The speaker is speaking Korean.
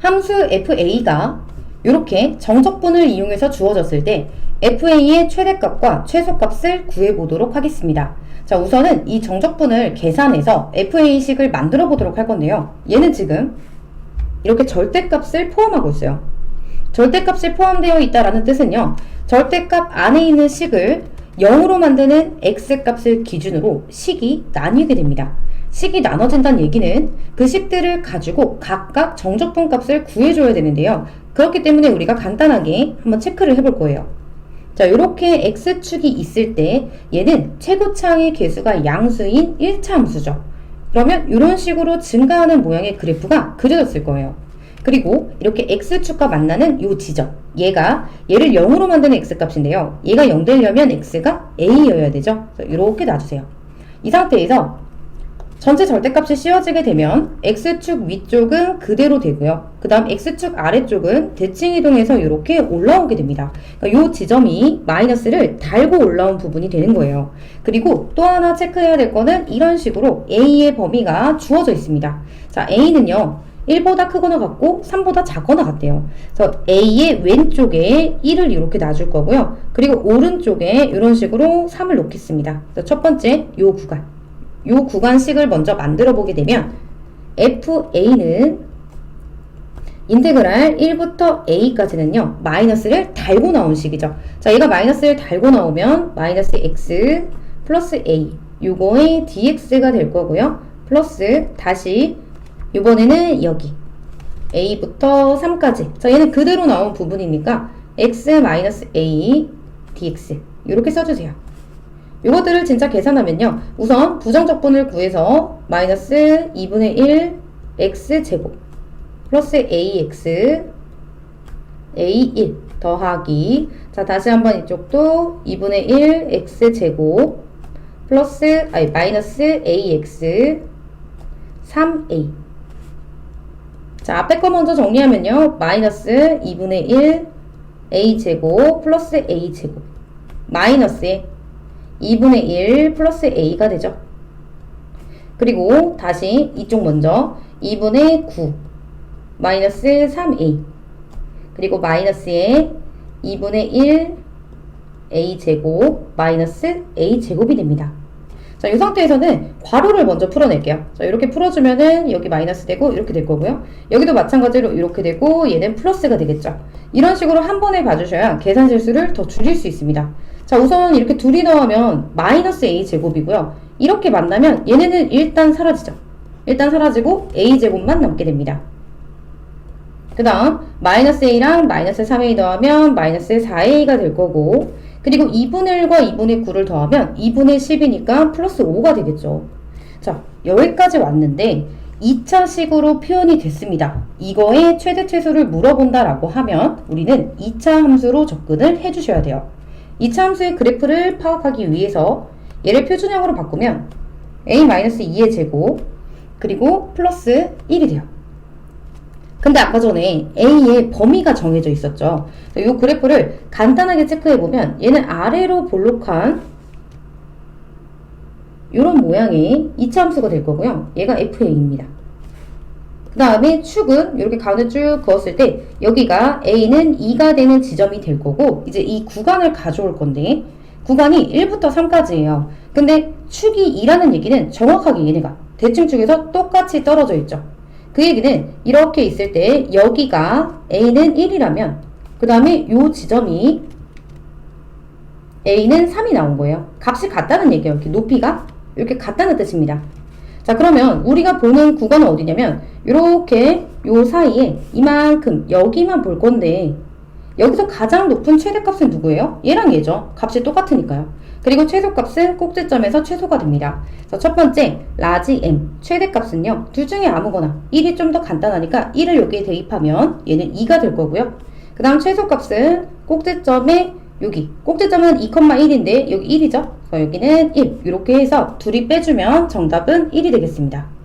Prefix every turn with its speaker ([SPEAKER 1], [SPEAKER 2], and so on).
[SPEAKER 1] 함수 fa가 이렇게 정적분을 이용해서 주어졌을 때 fa의 최대값과 최소값을 구해보도록 하겠습니다. 자, 우선은 이 정적분을 계산해서 fa식을 만들어 보도록 할 건데요. 얘는 지금 이렇게 절대값을 포함하고 있어요. 절대값이 포함되어 있다라는 뜻은요. 절대값 안에 있는 식을 0으로 만드는 x값을 기준으로 식이 나뉘게 됩니다. 식이 나눠진다는 얘기는 그 식들을 가지고 각각 정적분 값을 구해줘야 되는데요. 그렇기 때문에 우리가 간단하게 한번 체크를 해볼 거예요. 자, 이렇게 x축이 있을 때 얘는 최고차의 개수가 양수인 1차 함수죠. 그러면 이런 식으로 증가하는 모양의 그래프가 그려졌을 거예요. 그리고 이렇게 x축과 만나는 이 지점 얘가 얘를 0으로 만드는 x값인데요. 얘가 0 되려면 x가 a여야 되죠. 이렇게 놔주세요. 이 상태에서 전체 절대값이 씌워지게 되면 x축 위쪽은 그대로 되고요. 그 다음 x축 아래쪽은 대칭 이동해서 이렇게 올라오게 됩니다. 그러니까 이 지점이 마이너스를 달고 올라온 부분이 되는 거예요. 그리고 또 하나 체크해야 될 거는 이런 식으로 a의 범위가 주어져 있습니다. 자, a는요. 1보다 크거나 같고 3보다 작거나 같대요. 그래서 A의 왼쪽에 1을 이렇게 놔줄 거고요. 그리고 오른쪽에 이런 식으로 3을 놓겠습니다. 그래서 첫 번째 요 구간. 요 구간식을 먼저 만들어 보게 되면 FA는 인테그랄 1부터 a까지는요 마이너스를 달고 나온 식이죠 자 얘가 마이너스를 달고 나오면 마이너스 x 플러스 a 요거의 dx가 될 거고요 플러스 다시 이번에는 여기. A부터 3까지. 자 얘는 그대로 나온 부분이니까 x-a dx 이렇게 써주세요. 이것들을 진짜 계산하면요. 우선 부정적분을 구해서 마이너스 2분의 1 x제곱 플러스 ax a1 더하기. 자 다시 한번 이쪽도 2분의 1 x제곱 플러스 아니 마이너스 ax 3a 자, 앞에 거 먼저 정리하면요. 마이너스 2분의 1 a제곱 플러스 a제곱 마이너스에 2분의 1 플러스 a가 되죠. 그리고 다시 이쪽 먼저 2분의 9 마이너스 3a 그리고 마이너스에 2분의 1 a제곱 마이너스 a제곱이 됩니다. 자, 이 상태에서는 괄호를 먼저 풀어낼게요. 자, 이렇게 풀어주면은 여기 마이너스 되고 이렇게 될 거고요. 여기도 마찬가지로 이렇게 되고 얘는 플러스가 되겠죠. 이런 식으로 한 번에 봐주셔야 계산 실수를 더 줄일 수 있습니다. 자, 우선 이렇게 둘이 더하면 마이너스 a 제곱이고요. 이렇게 만나면 얘네는 일단 사라지죠. 일단 사라지고 a 제곱만 남게 됩니다. 그 다음 마이너스 a랑 마이너스 3a 더하면 마이너스 4a가 될 거고 그리고 2분의 1과 2분의 9를 더하면 2분의 10이니까 플러스 5가 되겠죠. 자, 여기까지 왔는데 2차식으로 표현이 됐습니다. 이거의 최대 최소를 물어본다라고 하면 우리는 2차 함수로 접근을 해주셔야 돼요. 2차 함수의 그래프를 파악하기 위해서 얘를 표준형으로 바꾸면 a-2의 제곱 그리고 플러스 1이 돼요. 근데 아까 전에 A의 범위가 정해져 있었죠. 이 그래프를 간단하게 체크해보면 얘는 아래로 볼록한 이런 모양의 이차함수가 될 거고요. 얘가 FA입니다. 그 다음에 축은 이렇게 가운데 쭉 그었을 때 여기가 A는 2가 되는 지점이 될 거고 이제 이 구간을 가져올 건데 구간이 1부터 3까지예요. 근데 축이 2라는 얘기는 정확하게 얘네가 대칭 축에서 똑같이 떨어져 있죠. 그 얘기는 이렇게 있을 때 여기가 A는 1이라면 그 다음에 요 지점이 A는 3이 나온 거예요. 값이 같다는 얘기예요. 이렇게 높이가 이렇게 같다는 뜻입니다. 자 그러면 우리가 보는 구간은 어디냐면 이렇게 요 사이에 이만큼 여기만 볼 건데 여기서 가장 높은 최대값은 누구예요? 얘랑 얘죠. 값이 똑같으니까요. 그리고 최소값은 꼭지점에서 최소가 됩니다. 그래서 첫 번째 라지 m 최대값은요. 둘 중에 아무거나 1이 좀 더 간단하니까 1을 여기에 대입하면 얘는 2가 될 거고요. 그 다음 최소값은 꼭지점에 여기 꼭지점은 2,1인데 여기 1이죠. 그래서 여기는 1 이렇게 해서 둘이 빼주면 정답은 1이 되겠습니다.